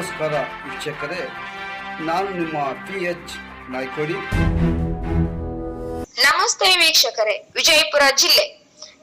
ನಮಸ್ಕಾರ ವೀಕ್ಷಕರೇ, ನಾನು ನಿಮ್ಮ ಪಿ ಎಚ್ ನಾಯ್ಕೋಡಿ. ನಮಸ್ತೆ ವೀಕ್ಷಕರೇ, ವಿಜಯಪುರ ಜಿಲ್ಲೆ.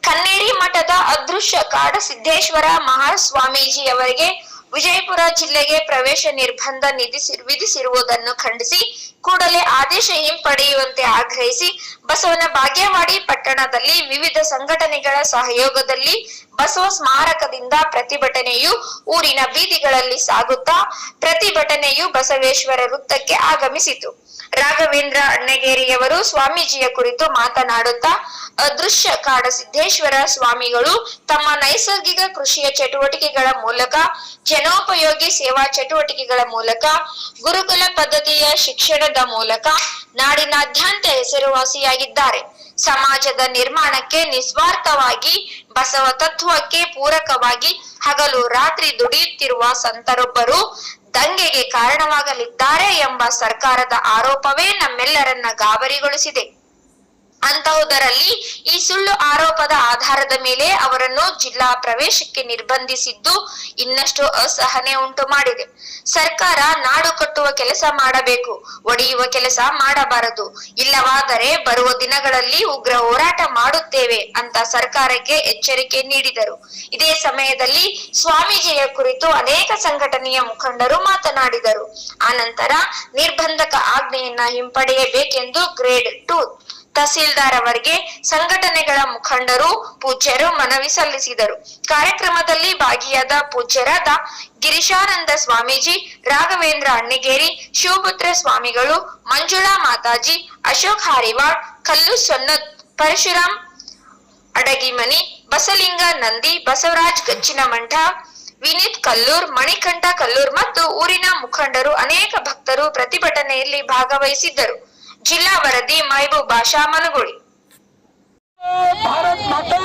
ಕನ್ನೇರಿ ಮಠದ ಅದೃಶ್ಯ ಕಾಡ ಕಾಡಸಿದ್ದೇಶ್ವರ ಮಹಾಸ್ವಾಮೀಜಿಯವರಿಗೆ ವಿಜಯಪುರ ಜಿಲ್ಲೆಗೆ ಪ್ರವೇಶ ನಿರ್ಬಂಧ ನಿಧಿಸಿ ವಿಧಿಸಿರುವುದನ್ನು ಖಂಡಿಸಿ, ಕೂಡಲೇ ಆದೇಶ ಹಿಂಪಡೆಯುವಂತೆ ಆಗ್ರಹಿಸಿ ಬಸವನ ಬಾಗೇವಾಡಿ ಪಟ್ಟಣದಲ್ಲಿ ವಿವಿಧ ಸಂಘಟನೆಗಳ ಸಹಯೋಗದಲ್ಲಿ ಬಸವ ಸ್ಮಾರಕದಿಂದ ಪ್ರತಿಭಟನೆಯು ಊರಿನ ಬೀದಿಗಳಲ್ಲಿ ಸಾಗುತ್ತಾ ಪ್ರತಿಭಟನೆಯು ಬಸವೇಶ್ವರ ವೃತ್ತಕ್ಕೆ ಆಗಮಿಸಿತು. ರಾಘವೇಂದ್ರ ಅಣ್ಣಗೇರಿಯವರು ಸ್ವಾಮೀಜಿಯ ಕುರಿತು ಮಾತನಾಡುತ್ತಾ, ಅದೃಶ್ಯ ಕಾಡಸಿದ್ದೇಶ್ವರ ಸ್ವಾಮಿಗಳು ತಮ್ಮ ನೈಸರ್ಗಿಕ ಕೃಷಿಯ ಚಟುವಟಿಕೆಗಳ ಮೂಲಕ, ಜನೋಪಯೋಗಿ ಸೇವಾ ಚಟುವಟಿಕೆಗಳ ಮೂಲಕ, ಗುರುಕುಲ ಪದ್ಧತಿಯ ಶಿಕ್ಷಣದ ಮೂಲಕ ನಾಡಿನಾದ್ಯಂತ ಹೆಸರುವಾಸಿಯಾಗಿದ್ದಾರೆ ಸಮಾಜದ ನಿರ್ಮಾಣಕ್ಕೆ ನಿಸ್ವಾರ್ಥವಾಗಿ, ಬಸವ ತತ್ವಕ್ಕೆ ಪೂರಕವಾಗಿ ಹಗಲು ರಾತ್ರಿ ದುಡಿಯುತ್ತಿರುವ ಸಂತರೊಬ್ಬರು ದಂಗೆಗೆ ಕಾರಣವಾಗಲಿದ್ದಾರೆ ಎಂಬ ಸರ್ಕಾರದ ಆರೋಪವೇ ನಮ್ಮೆಲ್ಲರನ್ನ ಗಾಬರಿಗೊಳಿಸಿದೆ. ಅಂತಹುದರಲ್ಲಿ ಈ ಸುಳ್ಳು ಆರೋಪದ ಆಧಾರದ ಮೇಲೆ ಅವರನ್ನು ಜಿಲ್ಲಾ ಪ್ರವೇಶಕ್ಕೆ ನಿರ್ಬಂಧಿಸಿದ್ದು ಇನ್ನಷ್ಟು ಅಸಹನೆ ಉಂಟು ಮಾಡಿದೆ. ಸರ್ಕಾರ ನಾಡು ಕಟ್ಟುವ ಕೆಲಸ ಮಾಡಬೇಕು, ಒಡೆಯುವ ಕೆಲಸ ಮಾಡಬಾರದು. ಇಲ್ಲವಾದರೆ ಬರುವ ದಿನಗಳಲ್ಲಿ ಉಗ್ರ ಹೋರಾಟ ಮಾಡುತ್ತೇವೆ ಅಂತ ಸರ್ಕಾರಕ್ಕೆ ಎಚ್ಚರಿಕೆ ನೀಡಿದರು. ಇದೇ ಸಮಯದಲ್ಲಿ ಸ್ವಾಮೀಜಿಯ ಕುರಿತು ಅನೇಕ ಸಂಘಟನೆಯ ಮುಖಂಡರು ಮಾತನಾಡಿದರು. ಆನಂತರ ನಿರ್ಬಂಧಕ ಆಜ್ಞೆಯನ್ನ ಹಿಂಪಡೆಯಬೇಕೆಂದು ಗ್ರೇಡ್ ಟೂ ತಹಸೀಲ್ದಾರ್ ಅವರಿಗೆ ಸಂಘಟನೆಗಳ ಮುಖಂಡರು, ಪೂಜ್ಯರು ಮನವಿ ಸಲ್ಲಿಸಿದರು. ಕಾರ್ಯಕ್ರಮದಲ್ಲಿ ಭಾಗಿಯಾದ ಪೂಜ್ಯರಾದ ಗಿರಿಶಾನಂದ ಸ್ವಾಮೀಜಿ, ರಾಘವೇಂದ್ರ ಅಣ್ಣಿಗೇರಿ, ಶಿವಪುತ್ರ ಸ್ವಾಮಿಗಳು, ಮಂಜುಳಾ ಮಾತಾಜಿ, ಅಶೋಕ್ ಹಾರಿವಾಡ್ ಕಲ್ಲು ಸೊನ್ನತ್ ಪರಶುರಾಮ್ ಅಡಗಿಮನಿ, ಬಸಲಿಂಗ ನಂದಿ, ಬಸವರಾಜ್ ಗಚ್ಚಿನಮಂಠ ವಿನೀತ್ ಕಲ್ಲೂರ್, ಮಣಿಕಂಠ ಕಲ್ಲೂರ್ ಮತ್ತು ಊರಿನ ಮುಖಂಡರು ಅನೇಕ ಭಕ್ತರು ಪ್ರತಿಭಟನೆಯಲ್ಲಿ ಭಾಗವಹಿಸಿದ್ದರು. ಜಿಲ್ಲಾ ವರದಿ ಮೈಬೂಬಾ ಶಾಮನಗುಳಿ ಭಾರತ್ ಮಾತಾ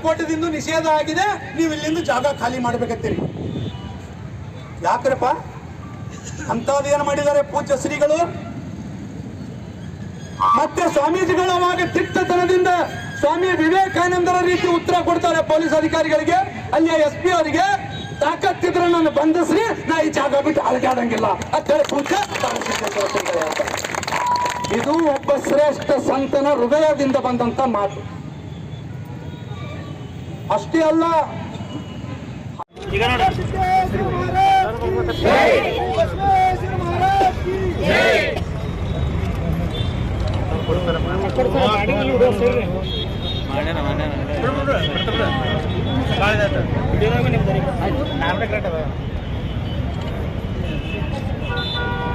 ಬಾಗಲಕೋಟದಿಂದ ನಿಷೇಧ ಆಗಿದೆ, ನೀವು ಇಲ್ಲಿಂದ ಜಾಗ ಖಾಲಿ ಮಾಡ್ಬೇಕತ್ತೀರಿ ಯಾಕ್ರಪ್ಪ? ಏನ್ ಮಾಡಿದ್ದಾರೆ ಪೂಜ್ಯ ಶ್ರೀಗಳು? ಮತ್ತೆ ಸ್ವಾಮೀಜಿಗಳು ಅವಾಗ ತಿಟ್ಟತನದಿಂದ ಸ್ವಾಮಿ ವಿವೇಕಾನಂದರ ರೀತಿ ಉತ್ತರ ಕೊಡ್ತಾರೆ ಪೊಲೀಸ್ ಅಧಿಕಾರಿಗಳಿಗೆ, ಅಲ್ಲಿಯ ಎಸ್ ಪಿ ಅವರಿಗೆ, ತಾಕತ್ತಿದ್ರೆ ನಾನು ಬಂಧಿಸ್ರಿ, ನಾ ಈ ಜಾಗ ಬಿಟ್ಟು ಅಳಗಾಡಂಗಿಲ್ಲ ಅಂತೇಳಿ ಶ್ರೀಗಳು ಇದು ಒಬ್ಬ ಶ್ರೇಷ್ಠ ಸಂತನ ಹೃದಯದಿಂದ ಬಂದಂತ ಮಾತು. ಅಷ್ಟೇ ಅಲ್ಲ. ಈಗ ನೋಡಿ.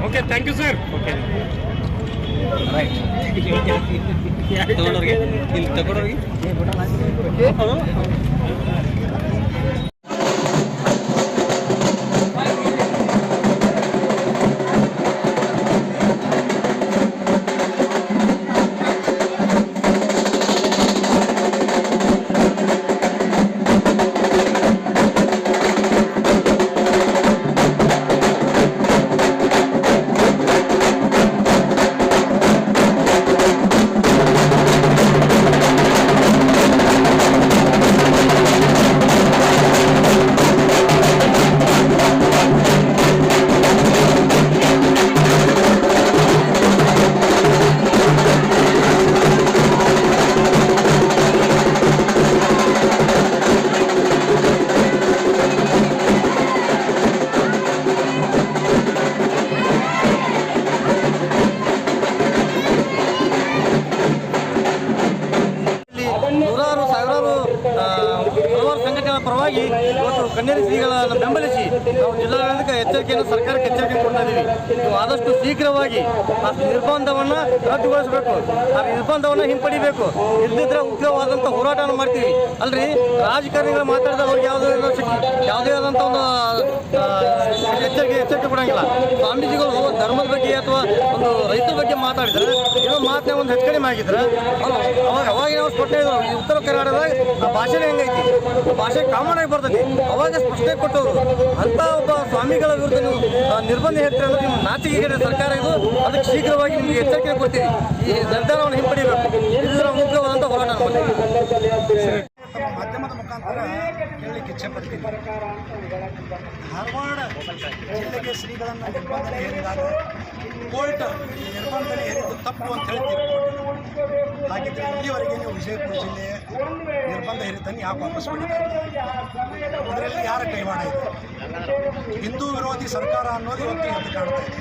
Okay thank you sir okay ಇಲ್ಲಿ ತಗೊಂಡೋಗಿ ಇಲ್ಲಿ ಎಚ್ಚರಿಕೆಯನ್ನು ಸರ್ಕಾರಕ್ಕೆ ಎಚ್ಚರಿಕೆ ಕೊಡ್ತಾ ಇದ್ದೀವಿ ಆದಷ್ಟು ಶೀಘ್ರವಾಗಿ ಆ ನಿರ್ಬಂಧವನ್ನು ರದ್ದುಗೊಳಿಸಬೇಕು. ಆ ನಿರ್ಬಂಧವನ್ನು ಹಿಂಪಡಿಬೇಕು. ಇಲ್ಲದಿದ್ದರೆ ಉಗ್ರವಾದಂಥ ಹೋರಾಟವನ್ನು ಮಾಡ್ತೀವಿ. ಅಲ್ರಿ? ರಾಜಕಾರಣಿಗಳು ಮಾತಾಡಿದ್ರೆ ಅವ್ರಿಗೆ ಯಾವುದೇ ಯಾವುದೇ ಆದಂಥ ಒಂದು ಎಚ್ಚರಿಕೆ ಎಚ್ಚರಿಕೆ ಕೊಡೋಂಗಿಲ್ಲ. ಸ್ವಾಮೀಜಿಗಳು ಧರ್ಮದ ಬಗ್ಗೆ ಅಥವಾ ಒಂದು ರೈತರ ಬಗ್ಗೆ ಮಾತಾಡಿದ್ರೆ, ಏನೋ ಮಾತನ್ನ ಒಂದು ಹೆಚ್ಚು ಕಡಿಮೆ ಆಗಿದ್ರೆ ಅವಾಗ ಅವಾಗ ನಾವು ಸ್ಪಷ್ಟನೆ ಇದ್ರು ಈ ಉತ್ತರ ಕರ್ನಾಟಕದಾಗ ಆ ಭಾಷೆ ಹೆಂಗೈತಿ. ಭಾಷೆ ಕಾಮನ್ ಆಗಿ ಬರ್ತೈತಿ. ಅವಾಗ ಸ್ಪಷ್ಟನೆ ಕೊಟ್ಟವರು. ಅಂತ ಒಬ್ಬ ಸ್ವಾಮಿಗಳ ವಿರುದ್ಧ ನೀವು ನಿರ್ಬಂಧ ಹೇಳ್ತೀರ ಅಂದ್ರೆ ನಿಮ್ಮ ನಾಚಿಕೆ ಸರ್ಕಾರ ಇದು. ಅದಕ್ಕೆ ಶೀಘ್ರವಾಗಿ ನಿಮಗೆ ಎಚ್ಚರಿಕೆ ಕೊಡ್ತೀವಿ ಈ ನಿರ್ಧಾರವನ್ನು ಹಿಂಪಡಿಬೇಕು ಇದರ ಮುಖ್ಯವಾದಂಥ ಹೋರಾಟ ಮಾಧ್ಯಮದ ಮುಖಾಂತರ ಹೇಳಲಿಕ್ಕೆ ಇಚ್ಛೆಪಡ್ತೀನಿ ಧಾರವಾಡ ಜಿಲ್ಲೆಗೆ ಶ್ರೀಗಳನ್ನು ನಿರ್ಬಂಧನೆ ಹೇರಿದಾಗ ಕೋರ್ಟ್ ನಿರ್ಬಂಧನೆ ಹೇರಿದ್ದು ತಪ್ಪು ಅಂತ ಹೇಳ್ತೀವಿ. ಹಾಗಿದ್ರೆ ಇಲ್ಲಿವರೆಗೆ ನೀವು ವಿಜಯಪುರ ಜಿಲ್ಲೆ ನಿರ್ಬಂಧ ಹೇರಿದ್ದನ್ನು ಯಾಕೆ ವಾಪಸ್ ಮಾಡಿದ್ದಾರೆ ಅದರಲ್ಲಿ ಯಾರ ಕೈವಾಡ ಇದೆ? ಹಿಂದೂ ವಿರೋಧಿ ಸರ್ಕಾರ ಅನ್ನೋದು ಇವತ್ತು ಎದ್ದು ಕಾಣ್ತಾ ಇದೆ.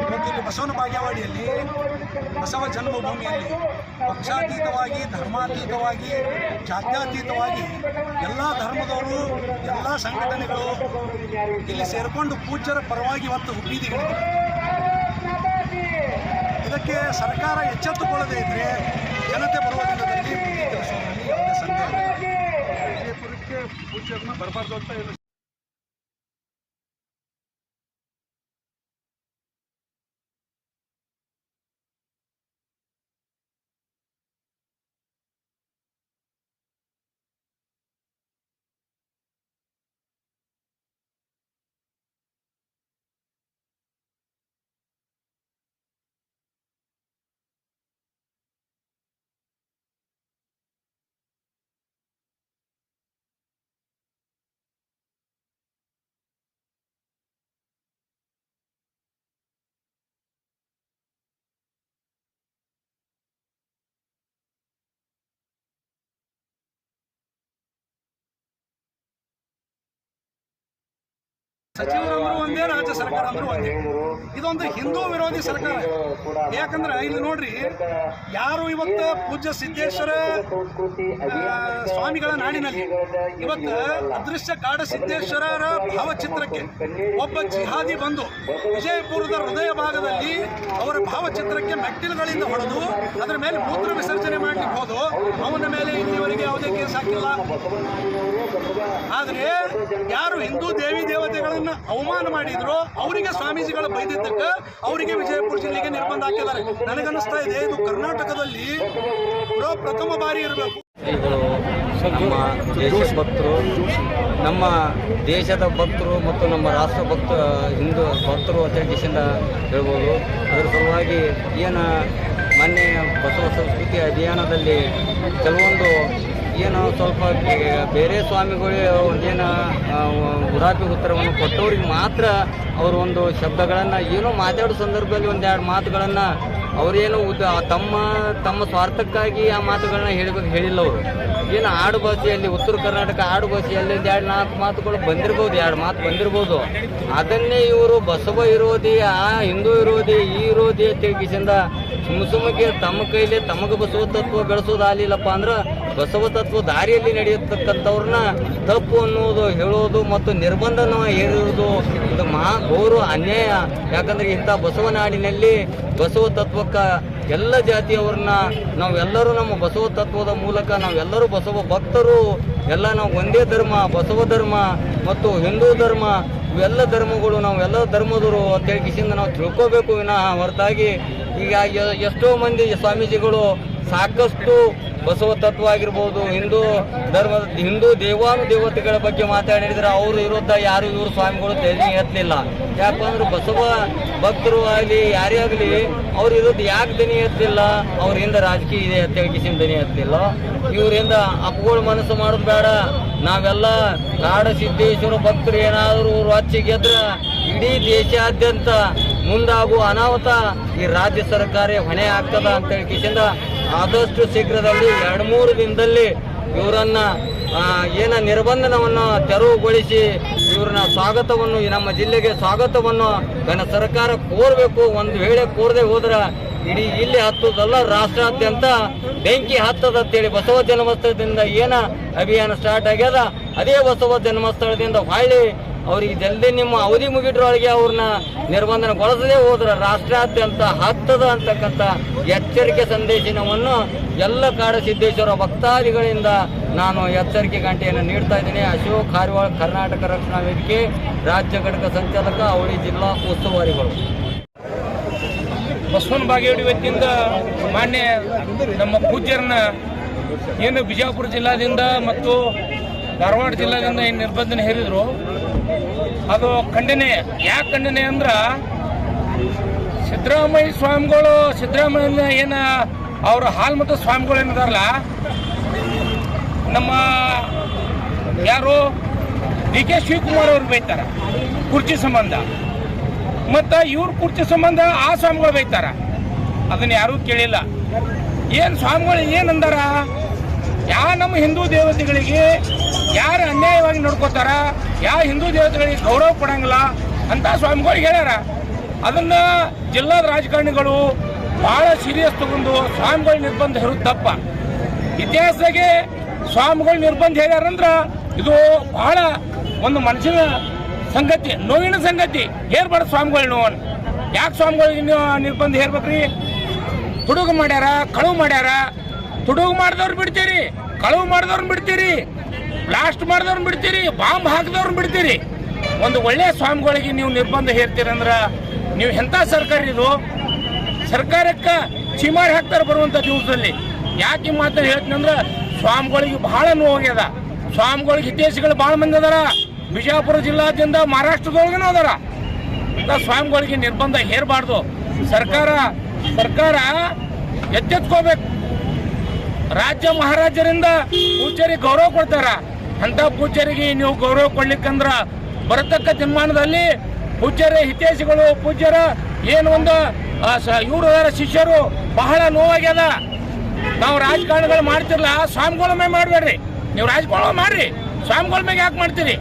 ಇವತ್ತು ಇಲ್ಲಿ ಬಸವನ ಬಾಗೇವಾಡಿಯಲ್ಲಿ ಬಸವ ಜನ್ಮಭೂಮಿಯಲ್ಲಿ ಪಕ್ಷಾತೀತವಾಗಿ, ಧರ್ಮಾತೀತವಾಗಿ, ಜಾತ್ಯಾತೀತವಾಗಿ ಎಲ್ಲ ಧರ್ಮದವರು, ಎಲ್ಲ ಸಂಘಟನೆಗಳು ಇಲ್ಲಿ ಸೇರಿಕೊಂಡು ಪೂಜ್ಯರ ಪರವಾಗಿ ಇವತ್ತು ಬೀದಿಗಳಿವೆ ಇದಕ್ಕೆ ಸರ್ಕಾರ ಎಚ್ಚೆತ್ತುಕೊಳ್ಳದೇ ಇದ್ರೆ ಜನತೆ ಬರುವ ದಿನದಲ್ಲಿ ಯಾವುದೇ ಸಂದೇಹ. ಪೂಜ್ಯರನ್ನ ಬರಬಾರ್ದು ಅಂತ ಸಚಿವರಂದ್ರು ಒಂದೇ, ರಾಜ್ಯ ಸರ್ಕಾರ ಅಂದ್ರೂ ಒಂದೇ. ಇದೊಂದು ಹಿಂದೂ ವಿರೋಧಿ ಸರ್ಕಾರ. ಯಾಕಂದ್ರೆ ಇಲ್ಲಿ ನೋಡ್ರಿ, ಯಾರು ಇವತ್ತು ಪೂಜ್ಯ ಸಿದ್ದೇಶ್ವರ ಸ್ವಾಮಿಗಳ ನಾಡಿನಲ್ಲಿ, ಇವತ್ತು ಅದೃಶ್ಯ ಕಾಡ ಸಿದ್ದೇಶ್ವರರ ಭಾವಚಿತ್ರಕ್ಕೆ ಒಬ್ಬ ಜಿಹಾದಿ ಬಂದು ವಿಜಯಪುರದ ಹೃದಯ ಭಾಗದಲ್ಲಿ ಅವರ ಭಾವಚಿತ್ರಕ್ಕೆ ಮೆಟ್ಟಿಲುಗಳಿಂದ ಹೊಡೆದು ಅದರ ಮೇಲೆ ಮೂತ್ರ ವಿಸರ್ಜನೆ ಮಾಡ್ಲಿಕ್ಕೆ ಹೋದು. ಅವನ ಮೇಲೆ ಇಲ್ಲಿವರೆಗೆ ಯಾವುದೇ ಕೇಸ್ ಹಾಕಿಲ್ಲ. ಆದರೆ ಯಾರು ಹಿಂದೂ ದೇವಿ ದೇವತೆಗಳನ್ನ ಅವಮಾನ ಮಾಡಿದ್ರು, ಅವರಿಗೆ ಸ್ವಾಮೀಜಿಗಳು ಬೈದಿದ್ದಕ್ಕೆ ಅವರಿಗೆ ವಿಜಯಪುರ ಜಿಲ್ಲೆಗೆ ನಿರ್ಬಂಧ ಹಾಕಿದ್ದಾರೆ. ನನಗನ್ನಿಸ್ತಾ ಇದೆ, ಇದು ಕರ್ನಾಟಕದಲ್ಲಿ ಪ್ರಥಮ ಬಾರಿ ಇರಬೇಕು. ನಮ್ಮ ದೇಶ ಭಕ್ತರು, ನಮ್ಮ ದೇಶದ ಭಕ್ತರು ಮತ್ತು ನಮ್ಮ ರಾಷ್ಟ್ರ ಭಕ್ತ, ಹಿಂದೂ ಭಕ್ತರು ಅಂತ ದೇಶದಿಂದ ಹೇಳ್ಬೋದು. ಅದರ ಸಲುವಾಗಿ ಏನು ಮೊನ್ನೆ ಬಸವ ಸಂಸ್ಕೃತಿ ಅಭಿಯಾನದಲ್ಲಿ ಕೆಲವೊಂದು ಏನು ಸ್ವಲ್ಪ ಬೇರೆ ಸ್ವಾಮಿಗಳು ಒಂದೇನು ಉಡಾಪಿ ಉತ್ತರವನ್ನು ಕೊಟ್ಟವ್ರಿಗೆ ಮಾತ್ರ ಅವರು ಒಂದು ಶಬ್ದಗಳನ್ನು ಏನೋ ಮಾತಾಡೋ ಸಂದರ್ಭದಲ್ಲಿ ಒಂದೆರಡು ಮಾತುಗಳನ್ನು ಅವರೇನು ಉದ್ದ ತಮ್ಮ ತಮ್ಮ ಸ್ವಾರ್ಥಕ್ಕಾಗಿ ಆ ಮಾತುಗಳನ್ನ ಹೇಳಬೇಕು ಹೇಳಿಲ್ಲ ಅವರು ಏನು ಆಡು ಭಾಷೆಯಲ್ಲಿ, ಉತ್ತರ ಕರ್ನಾಟಕ ಆಡು ಭಾಷೆಯಲ್ಲಿ ಎರಡು ನಾಲ್ಕು ಮಾತುಗಳು ಬಂದಿರ್ಬೋದು, ಎರಡು ಮಾತು ಬಂದಿರ್ಬೋದು. ಅದನ್ನೇ ಇವರು ಬಸವ ವಿರೋಧಿ ಆ ಹಿಂದೂ ವಿರೋಧಿ ಈ ವಿರೋಧಿ ತಿರುಗಿಸಿಂದ ಸುಮ್ಮ ತಮ್ಮ ಕೈಲಿ ತಮಗೆ ಬಸವ ತತ್ವ ಬೆಳೆಸೋದು ಆಗ್ಲಿಲ್ಲಪ್ಪ ಅಂದ್ರೆ ಬಸವ ತತ್ವ ದಾರಿಯಲ್ಲಿ ನಡೆಯತಕ್ಕಂಥವ್ರನ್ನ ತಪ್ಪು ಅನ್ನೋದು ಹೇಳೋದು ಮತ್ತು ನಿರ್ಬಂಧನ ಹೇರುವುದು ಇದು ಮಹಾ ಗೌರವ ಅನ್ಯಾಯ. ಯಾಕಂದ್ರೆ ಇಂಥ ಬಸವನಾಡಿನಲ್ಲಿ ಬಸವ ತತ್ವಕ್ಕ ಎಲ್ಲ ಜಾತಿಯವ್ರನ್ನ ನಾವೆಲ್ಲರೂ ನಮ್ಮ ಬಸವ ತತ್ವದ ಮೂಲಕ ನಾವೆಲ್ಲರೂ ಬಸವ ಭಕ್ತರು. ಎಲ್ಲ ನಾವು ಒಂದೇ ಧರ್ಮ, ಬಸವ ಧರ್ಮ ಮತ್ತು ಹಿಂದೂ ಧರ್ಮ. ಇವೆಲ್ಲ ಧರ್ಮಗಳು, ನಾವು ಎಲ್ಲ ಧರ್ಮದವರು ಅಂತೇಳಿ ಕಿಸಿಂದ ನಾವು ತಿಳ್ಕೋಬೇಕು ವಿನಃ ಹೊರತಾಗಿ. ಈಗ ಎಷ್ಟೋ ಮಂದಿ ಸ್ವಾಮೀಜಿಗಳು ಸಾಕಷ್ಟು ಬಸವ ತತ್ವ ಆಗಿರ್ಬೋದು, ಹಿಂದೂ ಧರ್ಮದ ಹಿಂದೂ ದೇವಾನು ದೇವತೆಗಳ ಬಗ್ಗೆ ಮಾತಾಡಿದ್ರೆ ಅವರು ವಿರುದ್ಧ ಯಾರು ಇವರು ಸ್ವಾಮಿಗಳು ದನಿ ಎತ್ತಲಿಲ್ಲ. ಯಾಕಂದ್ರೆ ಬಸವ ಭಕ್ತರು ಆಗಲಿ, ಯಾರೇ ಆಗಲಿ, ಅವ್ರ ವಿರುದ್ಧ ಯಾಕೆ ದನಿ ಎತ್ತಲಿಲ್ಲ? ಅವರಿಂದ ರಾಜಕೀಯ ಇದೆ ಅತ್ಯಗಿಸಿನ ದನಿ ಎತ್ತಲಿಲ್ಲ. ಇವರಿಂದ ಅಪ್ಪಗಳು ಮನಸ್ಸು ಮಾಡೋದು ಬೇಡ. ನಾವೆಲ್ಲ ಕಾಡ ಸಿದ್ದೇಶ್ವರ ಭಕ್ತರು ಏನಾದರೂ ರೊಚ್ಚಿ ಗೆದ್ರ ಇಡೀ ದೇಶಾದ್ಯಂತ ಮುಂದಾಗುವ ಅನಾಹುತ ಈ ರಾಜ್ಯ ಸರ್ಕಾರ ಹೊಣೆ ಆಗ್ತದ ಅಂತ ಹೇಳಿ ಕಿಸಿಂದ ಆದಷ್ಟು ಶೀಘ್ರದಲ್ಲಿ ಎರಡು ಮೂರು ದಿನದಲ್ಲಿ ಇವರನ್ನ ಏನ ನಿರ್ಬಂಧನವನ್ನು ತೆರವುಗೊಳಿಸಿ ಇವ್ರನ್ನ ಸ್ವಾಗತವನ್ನು ನಮ್ಮ ಜಿಲ್ಲೆಗೆ ಸ್ವಾಗತವನ್ನು ನನ್ನ ಸರ್ಕಾರ ಕೋರಬೇಕು. ಒಂದು ವೇಳೆ ಕೋರದೆ ಹೋದ್ರೆ ಇಡೀ ಇಲ್ಲಿ ಹತ್ತದಲ್ಲ, ರಾಷ್ಟ್ರಾದ್ಯಂತ ಬೆಂಕಿ ಹತ್ತದ ಅಂತೇಳಿ ಬಸವ ಜನ್ಮಸ್ಥಳದಿಂದ ಏನ ಅಭಿಯಾನ ಸ್ಟಾರ್ಟ್ ಆಗ್ಯದ, ಅದೇ ಬಸವ ಜನ್ಮಸ್ಥಳದಿಂದ ಹೊಳ್ಳಿ ಅವ್ರಿಗೆ ಜಲ್ದಿ ನಿಮ್ಮ ಅವಧಿ ಮುಗಿದ್ರೊಳಗೆ ಅವ್ರನ್ನ ನಿರ್ಬಂಧನಗೊಳಿಸದೇ ಹೋದ್ರೆ ರಾಷ್ಟ್ರಾದ್ಯಂತ ಹತ್ತದ ಅಂತಕ್ಕಂಥ ಎಚ್ಚರಿಕೆ ಸಂದೇಶನವನ್ನು ಎಲ್ಲ ಕಾಡ ಸಿದ್ದೇಶ್ವರ ಭಕ್ತಾದಿಗಳಿಂದ ನಾನು ಎಚ್ಚರಿಕೆ ಗಂಟೆಯನ್ನು ನೀಡ್ತಾ ಇದ್ದೀನಿ. ಅಶೋಕ್ ಕಾರವಾಳ ಕರ್ನಾಟಕ ರಕ್ಷಣಾ ವೇದಿಕೆ, ರಾಜ್ಯ ಘಟಕ ಸಂಚಾಲಕ, ಅವಳಿ ಜಿಲ್ಲಾ ಉಸ್ತುವಾರಿಗಳು. ಬಸವನ ಬಾಗೇವಾಡಿ ವತಿಯಿಂದ ಮಾನ್ಯ ನಮ್ಮ ಪೂಜ್ಯರನ್ನ ಏನು ಬಿಜಾಪುರ ಜಿಲ್ಲಾದಿಂದ ಮತ್ತು ಧಾರವಾಡ ಜಿಲ್ಲಾದಿಂದ ಏನು ನಿರ್ಬಂಧನೆ ಹೇರಿದ್ರು. ಅದು ಖಂಡನೆ. ಯಾಕೆ ಖಂಡನೆ ಅಂದ್ರ ಸಿದ್ದರಾಮಯ್ಯ ಸ್ವಾಮಿಗಳು ಸಿದ್ದರಾಮಯ್ಯ ಏನ ಅವ್ರ ಹಾಲ್ ಮತ್ತು ಸ್ವಾಮಿಗಳು ಏನಿದಾರಲ್ಲ, ನಮ್ಮ ಯಾರು ಡಿ ಕೆ ಶಿವಕುಮಾರ್ ಅವ್ರು ಬೈತಾರ, ಕುರ್ಚಿ ಸಂಬಂಧ. ಮತ್ತ ಇವ್ರ ಕುರ್ಚಿ ಸಂಬಂಧ ಆ ಸ್ವಾಮಿಗಳು ಬೈತಾರ. ಅದನ್ನ ಯಾರೂ ಕೇಳಿಲ್ಲ. ಏನು ಸ್ವಾಮಿಗಳು ಏನಂದಾರ ಯಾ ನಮ್ಮ ಹಿಂದೂ ದೇವತೆಗಳಿಗೆ ಯಾರು ಅನ್ಯಾಯವಾಗಿ ನೋಡ್ಕೋತಾರ? ಯಾವ ಹಿಂದೂ ದೇವತೆಗಳಿಗೆ ಗೌರವ ಕೊಡಂಗಿಲ್ಲ ಅಂತ ಸ್ವಾಮಿಗಳಿಗೆ ಹೇಳ್ಯಾರ. ಅದನ್ನ ಜಿಲ್ಲಾ ರಾಜಕಾರಣಿಗಳು ಬಹಳ ಸೀರಿಯಸ್ ತಗೊಂಡು ಸ್ವಾಮಿಗಳ ನಿರ್ಬಂಧ ಹೇರೋದು ತಪ್ಪ. ಇತಿಹಾಸದಾಗೆ ಸ್ವಾಮಿಗಳ ನಿರ್ಬಂಧ ಹೇಳ್ಯಾರಂದ್ರ ಇದು ಬಹಳ ಒಂದು ಮನಸ್ಸಿನ ಸಂಗತಿ, ನೋವಿನ ಸಂಗತಿ. ಹೇರ್ಬಾರ್ದು ಸ್ವಾಮಿಗಳು ನೋವನ್ ಯಾಕೆ ಸ್ವಾಮಿಗಳಿಗೆ ನಿರ್ಬಂಧ ಹೇರ್ಬೇಕ್ರಿ ತುಡುಗು ಮಾಡ್ಯಾರ, ಕಳುವು ಮಾಡ್ಯಾರ. ತುಡುಗು ಮಾಡಿದವ್ರು ಬಿಡ್ತೀರಿ, ಕಳುವು ಮಾಡಿದವ್ರನ್ನ ಬಿಡ್ತೀರಿ. ಬ್ಲಾಸ್ಟ್ ಮಾಡಿದವ್ರನ್ನ ಬಿಡ್ತೀರಿ ಬಾಂಬ್ ಹಾಕಿದವ್ರನ್ನ ಬಿಡ್ತೀರಿ. ಒಂದು ಒಳ್ಳೆಯ ಸ್ವಾಮಿಗಳಿಗೆ ನೀವು ನಿರ್ಬಂಧ ಹೇರ್ತೀರಂದ್ರ ನೀವು ಎಂಥ ಸರ್ಕಾರ ಇದು? ಸರ್ಕಾರಕ್ಕೆ ಚಿಮಾರಿ ಹಾಕ್ತಾರೆ ಬರುವಂಥ ದಿವಸದಲ್ಲಿ. ಯಾಕೆ ಈ ಮಾತನ್ನ ಹೇಳ್ತೀನಿ ಅಂದ್ರೆ ಸ್ವಾಮಿಗಳಿಗೆ ಬಹಳ ನೋವಾಗ್ಯದ ಸ್ವಾಮಿಗಳಿಗೆ ಹಿತೇಶಿಗಳು ಬಹಳ ಮಂದಿ ಅದಾರ. ಬಿಜಾಪುರ ಜಿಲ್ಲಾದ್ಯಂತ ಮಹಾರಾಷ್ಟ್ರದೊಳಗನೂ ಅದಾರ. ಅಂತ ಸ್ವಾಮಿಗಳಿಗೆ ನಿರ್ಬಂಧ ಹೇರಬಾರ್ದು. ಸರ್ಕಾರ ಸರ್ಕಾರ ಎಚ್ಚೆತ್ಕೋಬೇಕು ರಾಜ್ಯ ಮಹಾರಾಜರಿಂದ ಪೂಜಾರಿ ಗೌರವ ಕೊಡ್ತಾರ. ಅಂತ ಪೂಜಾರಿಗೆ ನೀವು ಗೌರವ ಕೊಡ್ಲಿಕ್ಕಂದ್ರ ಬರತಕ್ಕ ತೀರ್ಮಾನದಲ್ಲಿ ಪೂಜ್ಯರ ಹಿತೈಷಿಗಳು, ಪೂಜ್ಯರ ಏನು ಒಂದು ಇವರು ಶಿಷ್ಯರು ಬಹಳ ನೋವಾಗ್ಯದ. ನಾವು ರಾಜಕಾರಣಗಳು ಮಾಡ್ತಿರ್ಲ ಸ್ವಾಮಿಗಳ ಮೇಲೆ ಮಾಡಬೇಡ್ರಿ. ನೀವು ರಾಜಕಾರಣ ಮಾಡ್ರಿ ಸ್ವಾಮಿಗಳ ಮೇಲೆ ಯಾಕೆ ಮಾಡ್ತೀರಿ?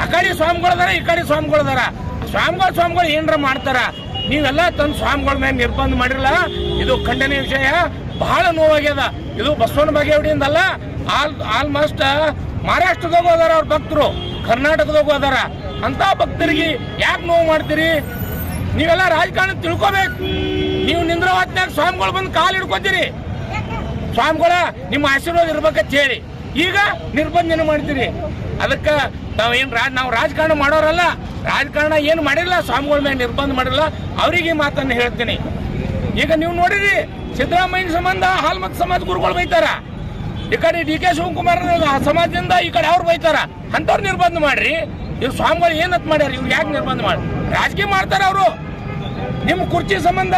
ಆ ಕಡೆ ಸ್ವಾಮಿಗಳದಾರ ಈ ಕಡೆ ಸ್ವಾಮಿಗಳದಾರ ಸ್ವಾಮಿಗಳು ಸ್ವಾಮಿಗಳು ಏನರ ಮಾಡ್ತಾರ? ನೀವೆಲ್ಲ ತಂದು ಸ್ವಾಮಿಗಳ ಮೇಲೆ ನಿರ್ಬಂಧ ಮಾಡಿರಲ್ಲ, ಇದು ಖಂಡನೀಯ ವಿಷಯ. ಬಹಳ ನೋವಾಗ್ಯದ. ಇದು ಬಸವನ ಬಾಗೇವಾಡಿಯಿಂದಲ್ಲ, ಆಲ್ ಆಲ್ಮೋಸ್ಟ್ ಮಹಾರಾಷ್ಟ್ರದಾಗ ಹೋದಾರ ಅವ್ರ ಭಕ್ತರು ಕರ್ನಾಟಕದಾಗ ಹೋದಾರ. ಅಂತ ಭಕ್ತರಿಗೆ ಯಾಕೆ ನೋವು ಮಾಡ್ತೀರಿ? ನೀವೆಲ್ಲ ರಾಜಕಾರಣ ತಿಳ್ಕೊಬೇಕು. ನೀವು ನಿಂದ್ರ ಹೊತ್ನ್ಯಾಗ ಸ್ವಾಮಿಗಳು ಬಂದು ಕಾಲು ಹಿಡ್ಕೊತೀರಿ. ಸ್ವಾಮಿಗಳ ನಿಮ್ಮ ಆಶೀರ್ವಾದ ಇರ್ಬೇಕಂತ ಹೇಳಿ. ಈಗ ನಿರ್ಬಂಧನ ಮಾಡ್ತೀರಿ. ಅದಕ್ಕೆ ನಾವೇನು ರಾ, ನಾವು ರಾಜಕಾರಣ ಮಾಡೋರಲ್ಲ, ರಾಜಕಾರಣ ಏನು ಮಾಡಿಲ್ಲ, ಸ್ವಾಮಿಗಳ ಮೇಲೆ ನಿರ್ಬಂಧ ಮಾಡಿಲ್ಲ, ಅವರಿಗೆ ಮಾತನ್ನು ಹೇಳ್ತೀನಿ. ಈಗ ನೀವು ನೋಡಿರಿ ಸಿದ್ದರಾಮಯ್ಯ ಸಂಬಂಧ ಹಾಲ್ಮತ್ ಸಮಾಜ ಗುರುಗಳು ಬೈತಾರ. ಈ ಕಡೆ ಡಿ ಕೆ ಶಿವಕುಮಾರ್ ಸಮಾಜದಿಂದ ಈ ಕಡೆ ಅವ್ರು ಬೈತಾರ. ಅಂತವ್ರು ನಿರ್ಬಂಧ ಮಾಡ್ರಿ. ಇವ್ರು ಸ್ವಾಮಿಗಳು ಏನಂತ ಮಾಡ್ಯಾರ, ಇವ್ರು ಯಾಕೆ ನಿರ್ಬಂಧ ಮಾಡಿ? ರಾಜಕೀಯ ಮಾಡ್ತಾರ ಅವರು. ನಿಮ್ಮ ಕುರ್ಚಿ ಸಂಬಂಧ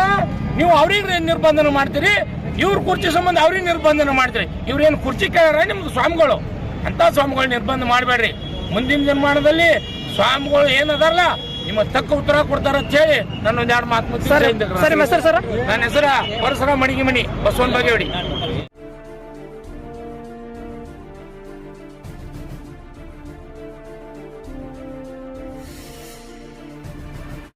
ನೀವು ಅವ್ರಿಗೆ ನಿರ್ಬಂಧನ ಮಾಡ್ತೀರಿ, ಇವ್ರ ಕುರ್ಚಿ ಸಂಬಂಧ ಅವ್ರಿಗೆ ನಿರ್ಬಂಧನ ಮಾಡ್ತೀರಿ. ಇವ್ರೇನು ಕುರ್ಚಿ ಕೇಳ್ಯಾರ ನಿಮ್ದು ಸ್ವಾಮಿಗಳು? ಅಂತ ಸ್ವಾಮಿಗಳು ನಿರ್ಬಂಧ ಮಾಡಬೇಡ್ರಿ. ಮುಂದಿನ ನಿರ್ಮಾಣದಲ್ಲಿ ಸ್ವಾಮಿಗಳು ಏನದಾರಲ್ಲ ನಿಮ್ಮ ತಕ್ಕ ಉತ್ತರ ಕೊಡ್ತಾರ ಅಂತ ಹೇಳಿ ನನ್ನ ಒಂದ್ ಎರಡು ಮಾತು ಸರ್? ನನ್ನ ಹೆಸರ ಪರಸರ ಮಣಿಗೆ ಮಣಿ ಬಸವನ್ ಬಗೆವಡಿ.